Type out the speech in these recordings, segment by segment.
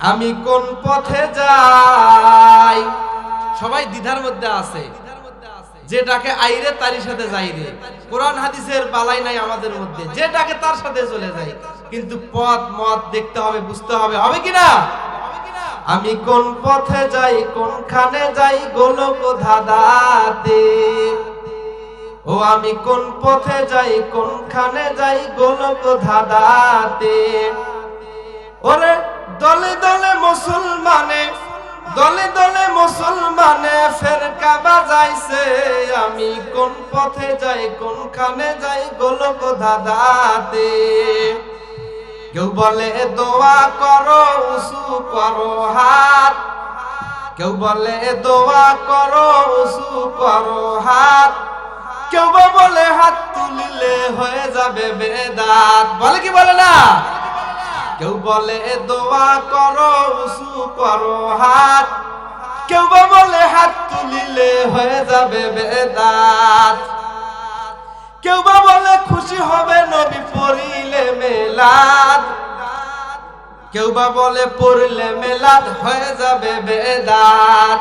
আমি কোন পথে যাই? সবাই দ্বিধার মধ্যে আছে। যেটাকে আইরে তারই সাথে যাই রে। কোরআন হাদিসের বালাই নাই আমাদের মধ্যে। যেটাকে তার সাথে চলে যাই। কিন্তু পথ, মত দেখতে হবে, বুঝতে হবে। হবে কি না? আমি কোন পথে যাই, কোনখানে যাই, গোলক ধাঁধাতে? ও আমি কোন পথে যাই, কোনখানে যাই, গোলক ধাঁধাতে? ওরে দলে দলে মুসলমানে, দলে দলে মুসলমানে ফেরকা বাজাইছে। আমি কোন পথে যাই, কোনখানে যাই গোলক ধাঁধাতে? কেউ বলে, দোয়া করো উসু করো হাত। কেউ বলে, দোয়া করো উসু করো হাত। কেউ বলে, হাত তুলিলে হয়ে যাবে বেদাত। বলে কি বলে না? কেউ বলে, দোয়া করো উসু করো হাত। কেউ বা বলে, হাত তুলিলে হয়ে যাবে বেদাত। কেউ বা বলে, খুশি হবে নবী, পড়িলে মেলাদ। কেউ বা বলে, পড়লে মেলাদ হয়ে যাবে বেদাত।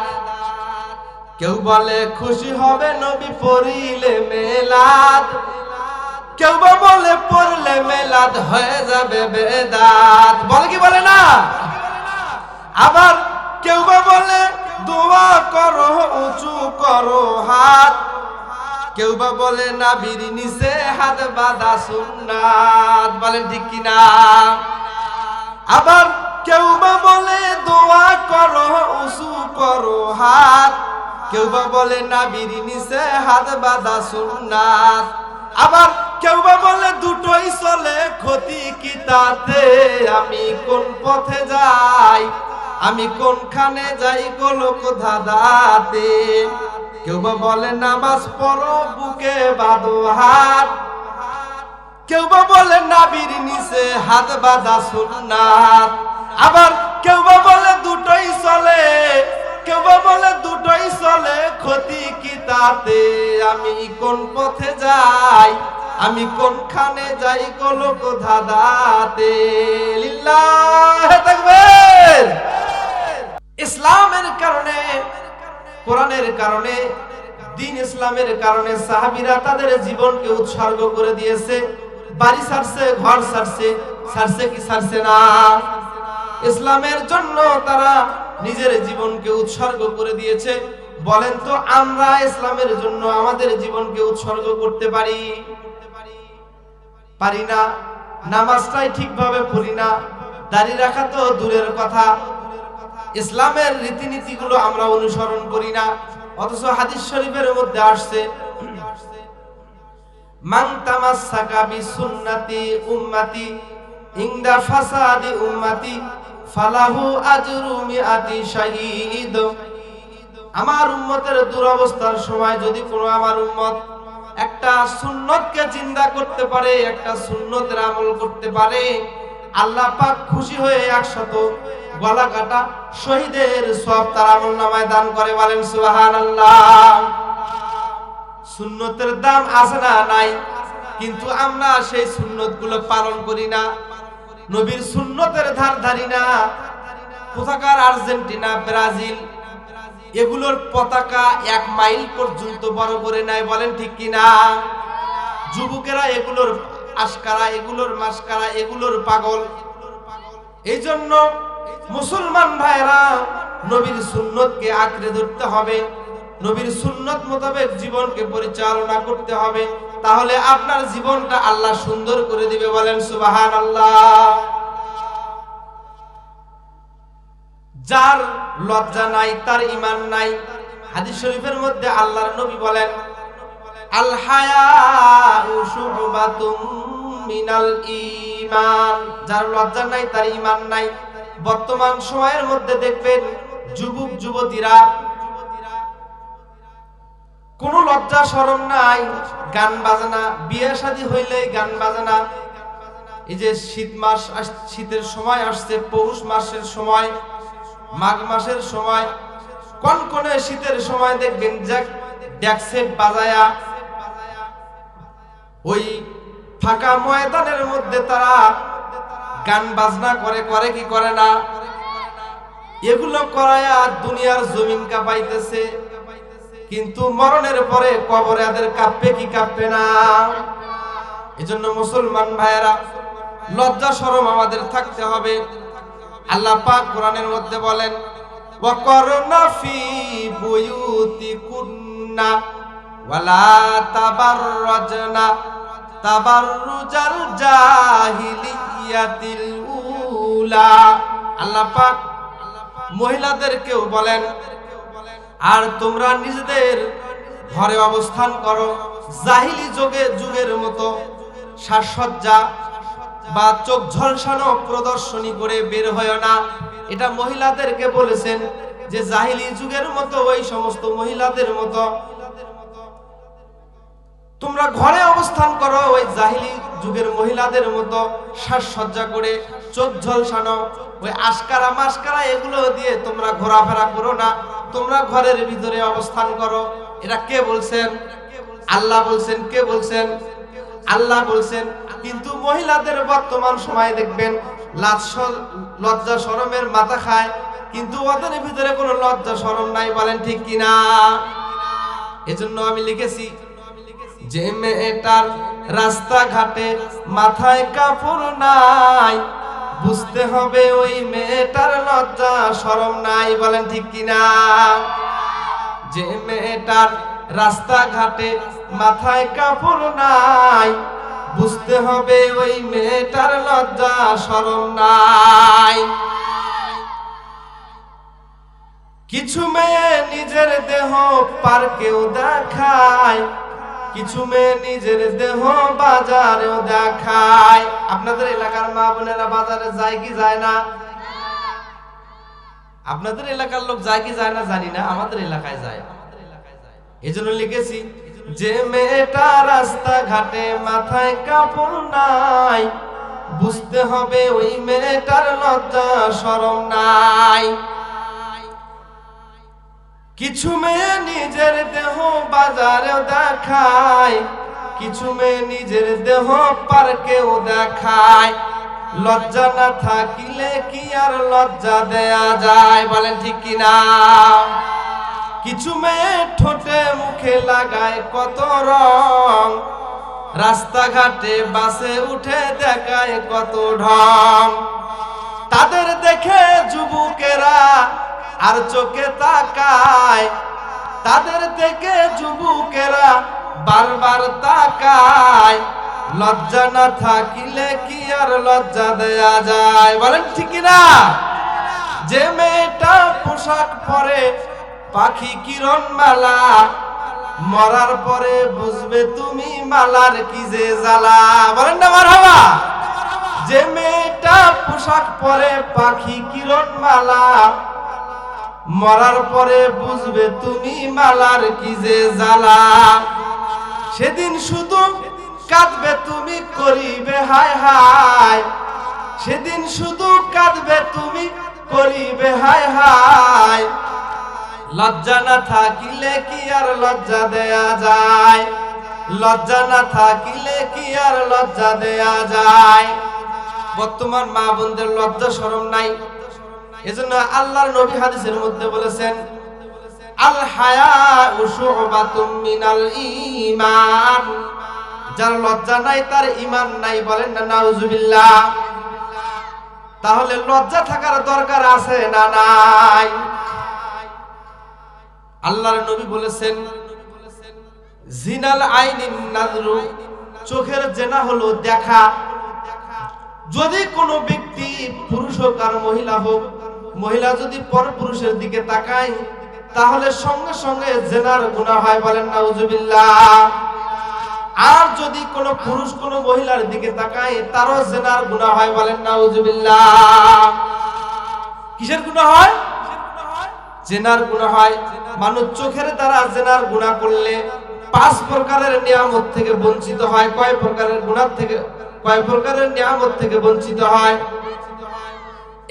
কেউ বলে, খুশি হবে নবী, পড়িলে মেলাদ। কেউ বা বলে পড়লে মেলাদ হয়ে যাবে বেদাত। বলে কি বলে না? আবার কেউ বা বলে দোয়া করো, উঁচু করো হাত। কেউ বা বলে না বিড়ি নিচে হাত বাঁধা সুন্নাত। বলেন ঠিক কিনা আবার কেউ বা বলে দোয়া করো, উঁচু করো হাত। কেউ বা বলে না বিড়ি নিচে হাত বাঁধা সুন্নাত। আবার কেউ বলে দুটোই চলে, ক্ষতি কি তাতে? আমি কোন পথে যাই? আমি কোনখানে যাই গোলক ধাঁধাতে? কেউ বা বলে নামাজ পড়ো, বুকে বাঁধো হাত। কেউ বলে নাবির নিচে হাত বাঁধা সুন্নাত। আবার কেউ বলে দুটোই চলে, কেউ বলে দুটোই চলে, ক্ষতি কি তাতে? আমি কোন পথে যাই? আমি কোনখানে যাই ধাঁধাতে? লিল্লাহ তাকবীর! ইসলামের কারণে, কোরআনের কারণে, দিন ইসলামের কারণে সাহাবিরা তাদের জীবনকে উৎসর্গ করে দিয়েছে। বাড়ি ছাড়ছে ঘর ছাড়ছে ছাড়ছে কি ছাড়ছে না? ইসলামের জন্য তারা নিজের জীবনকে উৎসর্গ করে দিয়েছে। বলেন তো, আমরা ইসলামের জন্য আমাদের জীবনকে উৎসর্গ করতে পারি? পারি না, নামাজটাই ঠিকভাবে পড়ি না। দাড়ি রাখা তো দূরের কথা। ইসলামের রীতিনীতিগুলো আমরা অনুসরণ করি না, অথচ হাদিস শরীফের মধ্যে আসছে। মান তামাসসাকা বিসুন্নতি উম্মতি, ইনদা ফাসাদি উম্মতি, ফালাহু আজরু মিআতি শাহীদ। আমার উম্মতের দুরবস্থার সময় যদি কোনো আমার উম্মত একটা সুন্নতকে চিন্তা করতে পারে, একটা সুন্নতের আমল করতে পারে। আল্লাহ পাক খুশি হয়ে একশত গলা কাটা শহীদের সব তার আমল নামায় দান করে বলেন সুবাহান আল্লাহ সুন্নতের দাম আছে না নাই, কিন্তু আমরা সেই সুন্নতগুলো পালন করি না। নবীর সুন্নতের ধার ধারি না। কোথাকার আর্জেন্টিনা, ব্রাজিল এগুলোর পতাকা এক মাইল পর্যন্ত বড় করে নেয় বলেন ঠিক কিনা? যুবকেরা এগুলোর আশকারা, এগুলোর মাসকারা এগুলোর পাগল। এই জন্য মুসলমান ভাইরা নবীর সুন্নতকে আঁকড়ে ধরতে হবে, নবীর সুন্নত মোতাবেক জীবনকে পরিচালনা করতে হবে, তাহলে আপনার জীবনটা আল্লাহ সুন্দর করে দিবে, বলেন সুবাহান আল্লাহ যার লজ্জা নাই, তার ইমান নাই। হাদিস শরীফের মধ্যে আল্লাহর নবী বলেন, আল মিনাল ঈমান। যার লজ্জা নাই, তার ঈমান নাই। বর্তমান সময়ের মধ্যে দেখবেন যুবক, যুবতীরা কোন লজ্জা শরম নাই, গান বাজনা, বিয়ে শাদী হইলে গান বাজনা। এই যে শীত মাস শীতের সময় আসছে, পৌষ মাসের সময় মাঘ মাসের সময়, কনকনে শীতের সময় দেখবেন যাক ড্যাকসেট বাজায়া, ওই ফাঁকা ময়দানের মধ্যে তারা গান বাজনা করে করে কি করে না? এগুলো করায়া দুনিয়ার জমিন কাঁপাইতেছে। কিন্তু মরণের পরে কবরে এদের কাঁপবে কি কাঁপবে না? এজন্য মুসলমান ভাইয়েরা, লজ্জা শরম আমাদের থাকতে হবে। আল্লাহ পাক কোরআনের মধ্যে বলেন, ওয়াকরনা ফি বুয়ুতিকুন্না ওয়ালা তাবাররাজনা তাবাররুজাল জাহিলিয়াতিল উলা। আল্লাহ পাক মহিলাদেরকেও বলেন, আর তোমরা নিজেদের ঘরে অবস্থান করো, জাহিলি যুগে যুগের মতো সাজসজ্জা বা চোখ ঝলসানো প্রদর্শনী করে বের হয় না। এটা মহিলাদেরকে বলেছেন যে জাহিলি যুগের মতো, ওই সমস্ত মহিলাদের মতো। তোমরা ঘরে অবস্থান করো, ওই জাহিলি যুগের মহিলাদের মতো সাজসজ্জা করে, চোখ ঝলসানো, ওই আশকারা মাসকারা এগুলো দিয়ে তোমরা ঘোরাফেরা করো না। তোমরা ঘরের ভিতরে অবস্থান করো। এটা কে বলছেন? আল্লাহ বলছেন, কে বলছেন? আল্লাহ বলছেন কিন্তু মহিলাদের বর্তমান সময় দেখবেন লাজ লজ্জা শরমের মাথা খায়, কিন্তু ওদের ভিতরে কোনো লজ্জা শরম নাই, বলেন ঠিক কিনা? এজন্য আমি লিখেছি, যে মেয়েটার রাস্তাঘাটে মাথায় কাপড় নাই, বুঝতে হবে ওই মেয়েটার লজ্জা শরম নাই, বলেন ঠিক কিনা? যে মেয়েটার রাস্তাঘাটে মাথায় কাপড় নাই বুঝতে হবে ওই মেয়েটার লজ্জা, শরম নাই। কিছু মেয়ে নিজের দেহ পার্কেও দেখায়, কিছু মেয়ে নিজের দেহ বাজারেও দেখায়। আপনাদের এলাকার মা বোনেরা বাজারে যায় কি যায় না? আপনাদের এলাকার লোক যায় কি যায় না জানি না, আমাদের এলাকায় যায়। এই জন্য লিখেছি যে মেয়েটা রাস্তা ঘাটে মাথায় কাপড় নাই, বুঝতে হবে ওই মেয়েটার লজ্জা, শরম নাই। কিছু মেয়ে নিজের দেহ বাজারেও দেখায়, কিছু মেয়ে নিজের দেহ পার্কেও দেখায়। লজ্জা না থাকিলে কি আর লজ্জা দেয়া যায়, বলেন ঠিক কিনা? কিছু মেয়ে ঠোঁটে মুখে লাগায় কত রং। রাস্তাঘাটে বাসে উঠে দেখায় কত ঢং। তাদের দেখে যুবকেরা আর চোখে তাকায়। তাদের দেখে যুবকেরা বারবার তাকায়। লজ্জা না থাকিলে কি আর লজ্জা দেয়া যায়? বলেন ঠিক না যে মেয়েটা পোশাক পরে পাখি কিরণ মালা মরার পরে বুঝবে তুমি মালার কি যে জ্বালা। বলেন না মার মারহাবা? যে মেয়েটা পোশাক পরে পাখি কিরণ মালা মরার পরে বুঝবে তুমি মালার কি যে জ্বালা। সেদিন শুধু কাঁদবে তুমি, করিবে হায় হায়। সেদিন শুধু কাঁদবে তুমি, করিবে হায় হায়। লজ্জা না থাকিলে কি আর লজ্জা দেয়া যায়? লজ্জা না থাকিলে কি আর লজ্জা দেয়া যায়? বর্তমান মা বোনদের লজ্জা শরম নাই। এজন্য আল্লাহর নবী হাদিসের মধ্যে বলেছেন, আল হায়া উশুবাতুম মিনাল ঈমান। যার লজ্জা নাই, তার ঈমান নাই বলেন না, নাউজুবিল্লাহ। তাহলে লজ্জা থাকার দরকার আছে না নাই? আল্লাহর নবী বলেছেন, জিনাল আইনিন চোখের জেনা হলো দেখা। যদি কোনো ব্যক্তি পুরুষ হোক আর মহিলা হোক, মহিলা যদি পর পুরুষের দিকে তাকায়, তাহলে সঙ্গে সঙ্গে জেনার গুণা হয় বলেন না উজুবিল্লাহ আর যদি কোনো পুরুষ কোনো মহিলার দিকে তাকায়, তারও জেনার গুণা হয় বলেন না উজুবিল্লাহ কিসের গুণা হয়? জেনার গুণা হয়। মানুষ চোখের দ্বারা জেনার গুণা করলে পাঁচ প্রকারের নিয়ামত থেকে বঞ্চিত হয়। কয় প্রকারের গুণার থেকে, কয় প্রকারের নিয়ামত থেকে বঞ্চিত হয়?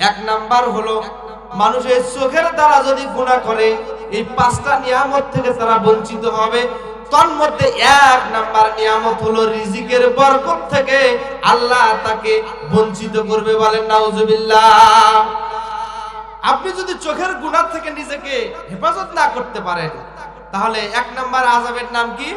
এক নাম্বার হলো, মানুষের চোখের দ্বারা যদি গুণা করে, এই পাঁচটা নিয়ামত থেকে তারা বঞ্চিত হবে। তন্মধ্যে এক নাম্বার নিয়ামত হলো রিজিকের বরকত থেকে আল্লাহ তাকে বঞ্চিত করবে বলেন, নাউজুবিল্লাহ। আপনি যদি চোখের গুণার থেকে নিজেকে হেফাজত না করতে পারেন, তাহলে এক নম্বর আজাবের নাম কি?